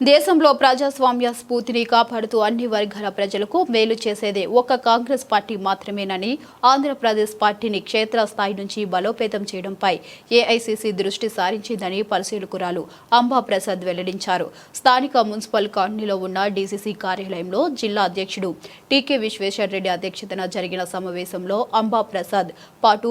దేశంలో ప్రజాస్వామ్య స్ఫూర్తిని కాపాడుతూ అన్ని వర్గాల ప్రజలకు మేలు చేసేదే ఒక్క కాంగ్రెస్ పార్టీ మాత్రమేనని ఆంధ్రప్రదేశ్ పార్టీని క్షేత్రస్థాయి నుంచి బలోపేతం చేయడంపై ఏఐసీసీ దృష్టి సారించిందని పరిశీలకురాలు అంబా ప్రసాద్ వెల్లడించారు. స్థానిక మున్సిపల్ కాలనీలో ఉన్న డీసీసీ కార్యాలయంలో జిల్లా అధ్యక్షుడు టీకే విశ్వేశ్వరరెడ్డి అధ్యక్షతన జరిగిన సమావేశంలో అంబా ప్రసాద్ పాటు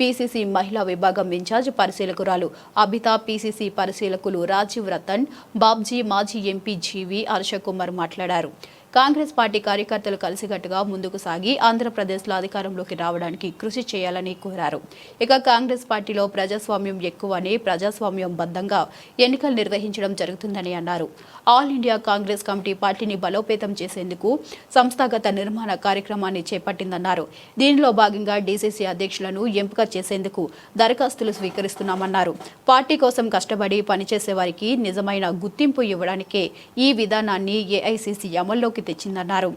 పీసీసీ మహిళా విభాగం ఇన్ఛార్జ్ పరిశీలకురాలు అబితా పీసీసీ పరిశీలకులు రాజీవ్ రతన్ బాబ్జీ మాజీ ఎంపీ జీవి హర్షకుమార్ మాట్లాడారు. కాంగ్రెస్ పార్టీ కార్యకర్తలు కలిసికట్టుగా ముందుకు సాగి ఆంధ్రప్రదేశ్లో అధికారంలోకి రావడానికి కృషి చేయాలని కోరారు. ఇక కాంగ్రెస్ పార్టీలో ప్రజాస్వామ్యం ఎక్కువని ప్రజాస్వామ్యం బద్దంగా ఎన్నికలు నిర్వహించడం జరుగుతుందని అన్నారు. ఆల్ ఇండియా కాంగ్రెస్ కమిటీ పార్టీని బలోపేతం చేసేందుకు సంస్థాగత నిర్మాణ కార్యక్రమాన్ని చేపట్టిందన్నారు. దీనిలో భాగంగా డీసీసీ అధ్యక్షులను ఎంపిక చేసేందుకు దరఖాస్తులు స్వీకరిస్తున్నామన్నారు. పార్టీ కోసం కష్టపడి పనిచేసే వారికి నిజమైన గుర్తింపు ఇవ్వడానికే ఈ విధానాన్ని ఏఐసీసీ అమల్లోకి తెచ్చిందన్నారు.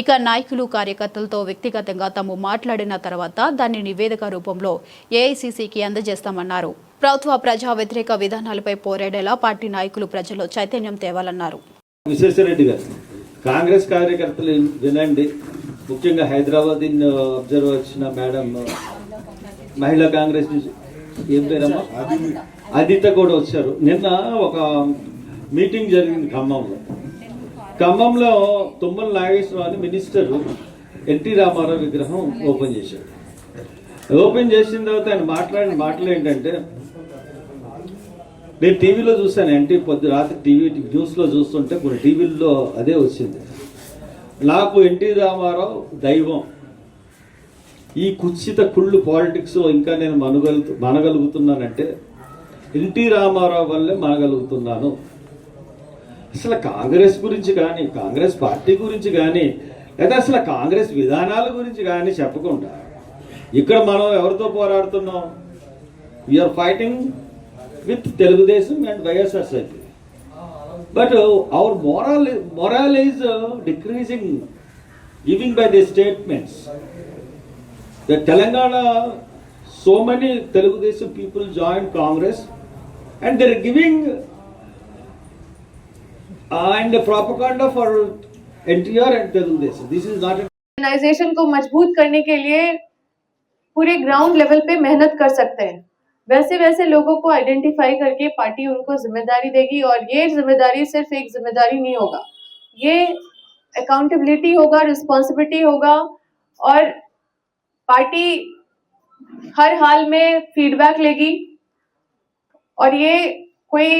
ఇక నాయకులు కార్యకర్తలతో వ్యక్తిగతంగా తాము మాట్లాడిన తర్వాత దాన్ని నివేదిక రూపంలో ఏఐసీసీకి అందజేస్తామన్నారు. ప్రభుత్వ ప్రజా వ్యతిరేక విధానాలపై పోరాడేలా పార్టీ నాయకులు ప్రజల్లో చైతన్యం తేవాలన్నారు. విశ్వేశ్వరరెడ్డి గారు కాంగ్రెస్ కార్యకర్తలు వినండి. ముఖ్యంగా హైదరాబాద్ అబ్జర్వ్ వచ్చిన మేడం మహిళా కాంగ్రెస్ ఏం పేరమ్మా? అదిత కూడా వచ్చారు. నిన్న ఒక మీటింగ్ జరిగింది ఖమ్మంలో. ఖమ్మంలో తుమ్మల నాగేశ్వరరావు అని మినిస్టర్ ఎన్టీ రామారావు విగ్రహం ఓపెన్ చేశాడు. ఓపెన్ చేసిన తర్వాత ఆయన మాట్లాడిన మాటలు ఏంటంటే నేను టీవీలో చూశాను ఎన్టీ పొద్దు రాత్రి టీవీ న్యూస్లో చూస్తుంటే కొన్ని టీవీల్లో అదే వచ్చింది. నాకు ఎన్టీ రామారావు దైవం. ఈ కుత్సిత కుళ్ళు పాలిటిక్స్ ఇంకా నేను మనగలుగు మనగలుగుతున్నానంటే ఎన్టీ రామారావు వల్లే మనగలుగుతున్నాను. అసలు కాంగ్రెస్ గురించి కానీ కాంగ్రెస్ పార్టీ గురించి కానీ లేదా అసలు కాంగ్రెస్ విధానాల గురించి కానీ చెప్పకుండా ఇక్కడ మనం ఎవరితో పోరాడుతున్నాం? You're fighting with Telugu Desam and YSRCP but our moral morale is decreasing giving by the statements the Telangana so many Telugu Desam people join Congress and they are giving and propaganda for ntr and telugu this is not a organisation को मज़बूत करने के लिए पूरे ground level पे मेहनत कर सकते हैं। वैसे वैसे लोगों को आइडेंटिफाई करके पार्टी उनको ज़िम्मेदारी देगी और ये ज़िम्मेदारी सिर्फ़ एक ज़िम्मेदारी नहीं होगा। ये अकाउंटेबिलिटी होगा रिस्पॉन्सिबिलिटी होगा और पार्टी हर हाल में फीडबैक लेगी। और ये कोई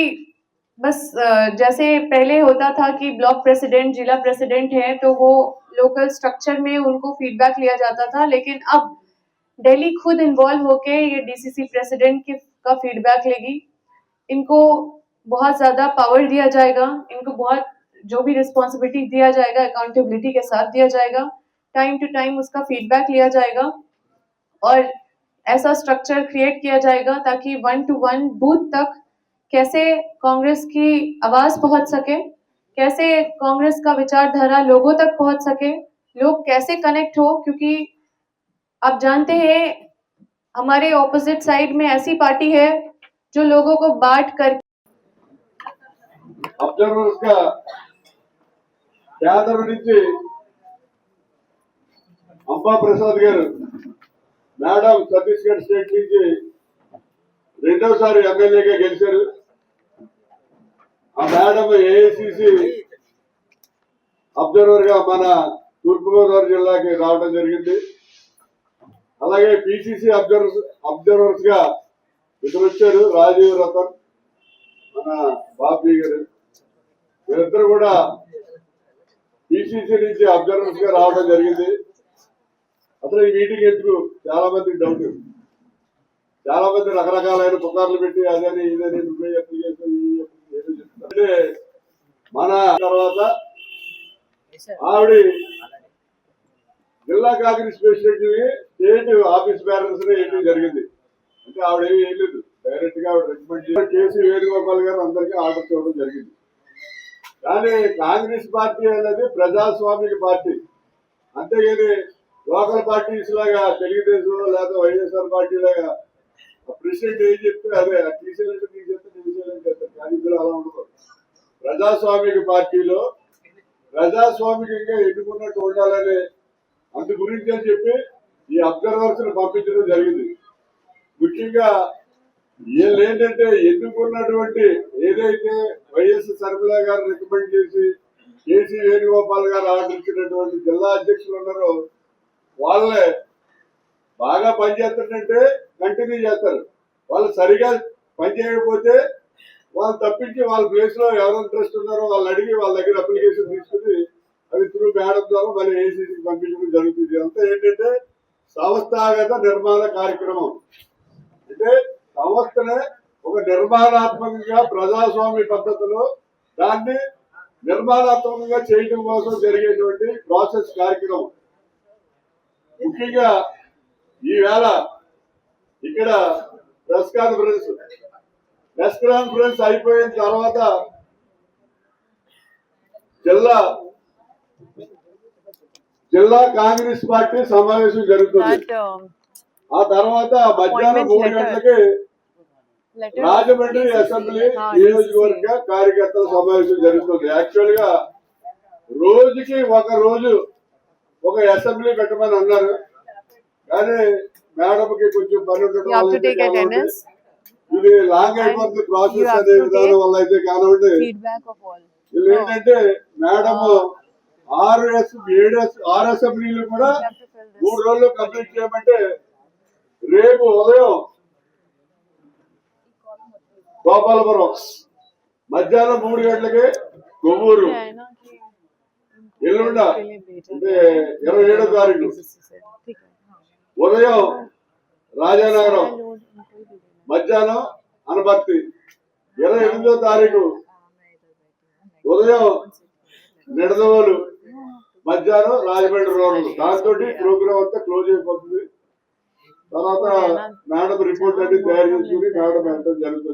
बस जैसे पहले होता था कि ब्लॉक प्रेसिडेंट, जिला प्रेसिडेंट है तो वो लोकल स्ट्रक्चर में उनको फीडबैक लिया जाता था, लेकिन अब दिल्ली खुद इन्वॉल्व होके ये डीसीसी प्रेसिडेंट के, का फीडबैक लेगी। इनको बहुत ज़्यादा पावर दिया जाएगा, इनको बहुत, जो भी रिस्पॉन्सिबिलिटी दिया जाएगा अकाउंटेबिलिटी के साथ दिया जाएगा टाइम टू टाइम उसका फीडबैक लिया जाएगा, और ऐसा स्ट्रक्चर क्रिएट किया जाएगा, ताकि वन टू वन बूथ तक कैसे कांग्रेस की आवाज पहुंच सके कैसे कांग्रेस का विचारधारा लोगों तक पहुंच सके लोग कैसे कनेक्ट हो क्योंकि आप जानते हैं हमारे ऑपोजिट साइड में ऐसी पार्टी है जो लोगों को बांट कर అబ్జర్వర్స్ గా యాదవ్ నుంచి అంబా ప్రసాద్ గారు మేడం ఛత్తీస్గఢ్ స్టేట్ నుంచి రెండోసారి ఎమ్మెల్యేగా గెలిచారు ఆ మేడం ఏఐసిసి అబ్జర్వర్గా మన తూర్పుగోదావరి జిల్లాకి రావడం జరిగింది. అలాగే పిసిసి అబ్జర్వర్స్ అబ్జర్వర్స్గా ఇద్దరు వచ్చారు రాజీవ్ రతన్ మన బాబీ గారు. వీరిద్దరు కూడా పిసిసి నుంచి అబ్జర్వర్స్గా రావడం జరిగింది. అసలు ఈ మీటింగ్ ఎందుకు? చాలా మందికి డౌట్. చాలా మంది రకరకాలైన పుకార్లు పెట్టి అదని ఇదని నువ్వే అప్లికేషన్ మన తర్వాత ఆవిడ జిల్లా Congress president state office balance వేయడం జరిగింది. అంటే ఆవిడ ఏమి వేయలేదు. డైరెక్ట్గా ఆవిడ రికమెండ్ చేసి కేసీ వేణుగోపాల్ గారు అందరికీ ఆర్డర్ చేయడం జరిగింది. కానీ కాంగ్రెస్ పార్టీ అనేది ప్రజాస్వామిక పార్టీ. అంతేగాని లోకల్ పార్టీస్ లాగా తెలుగుదేశం లేదా వైఎస్ఆర్ పార్టీ లాగా ప్రెసిడెంట్ ఏం చెప్తే అదే తీసేయాలంటే తీసేస్తే ప్రజాస్వామిక పార్టీలో ప్రజాస్వామికంగా ఎన్నుకున్నట్టు ఉండాలని అందు గురించి అని చెప్పి ఈ అబ్జర్వర్స్ పంపించడం జరిగింది. ముఖ్యంగా వీళ్ళు ఏంటంటే ఎన్నుకున్నటువంటి ఏదైతే వైఎస్ శర్మిల గారు రికమెండ్ చేసి కేసీ వేణుగోపాల్ గారు ఆర్డర్ జిల్లా అధ్యక్షులు ఉన్నారో వాళ్ళే బాగా పనిచేస్తుందంటే కంటిన్యూ చేస్తారు. వాళ్ళు సరిగా పని చేయకపోతే వాళ్ళు తప్పించి వాళ్ళ ప్లేస్లో ఎవరు ఇంట్రెస్ట్ ఉన్నారో వాళ్ళు అడిగి వాళ్ళ దగ్గర అప్లికేషన్ తీసుకుని అవి త్రూ మేడం ద్వారా మళ్ళీ ఏసీసీకి పంపించడం జరుగుతుంది. అంతా ఏంటంటే సంస్థాగత నిర్మాణ కార్యక్రమం. అంటే సంస్థనే ఒక నిర్మాణాత్మకంగా ప్రజాస్వామ్య పద్ధతిలో దాన్ని నిర్మాణాత్మకంగా చేయడం కోసం జరిగేటువంటి ప్రాసెస్ కార్యక్రమం. ముఖ్యంగా ఈవేళ ఇక్కడ ప్రెస్ కాన్ఫరెన్స్ ప్రెస్ కాన్ఫరెన్స్ అయిపోయిన తర్వాత జిల్లా జిల్లా కాంగ్రెస్ పార్టీ సమావేశం జరుగుతుంది. Um, ఆ తర్వాత మధ్యాహ్నం మూడు. గంటలకి. రాజమండ్రి అసెంబ్లీ Ah, నియోజకవర్గ కార్యకర్తల సమావేశం జరుగుతుంది. యాక్చువల్గా రోజుకి ఒక రోజు ఒక అసెంబ్లీ పెట్టమని అన్నారు. కానీ మేడంకి కొంచెం పని ఉండటం ఇది లాంగ్ అయిపోతుంది ప్రాసెస్ అనే విధానం వల్ల అయితే కానివ్వండి. వీళ్ళు ఏంటంటే మేడం ఆర్ఎస్ ఏడెస్ ఆర్ అసెంబ్లీలు కూడా మూడు రోజులు కంప్లీట్ చేయమంటే రేపు ఉదయం గోపాలపురం మధ్యాహ్నం మూడు గంటలకి కొవ్వూరు. ఎల్లుండ అంటే ఇరవై ఏడో తారీఖు. ఉదయం రాజానగరం. మధ్యాహ్నం అనపర్తి. ఇరవై ఎనిమిదో తారీఖు ఉదయం నిడదవోలు. మధ్యాహ్నం రాజమండ్రి రోడ్లు దాంతో ప్రోగ్రామ్ అంతా క్లోజ్ అయిపోతుంది. తర్వాత మేడం రిపోర్ట్ అన్ని తయారు చేసుకుని మేడం వెళ్ళడం జరుగుతుంది.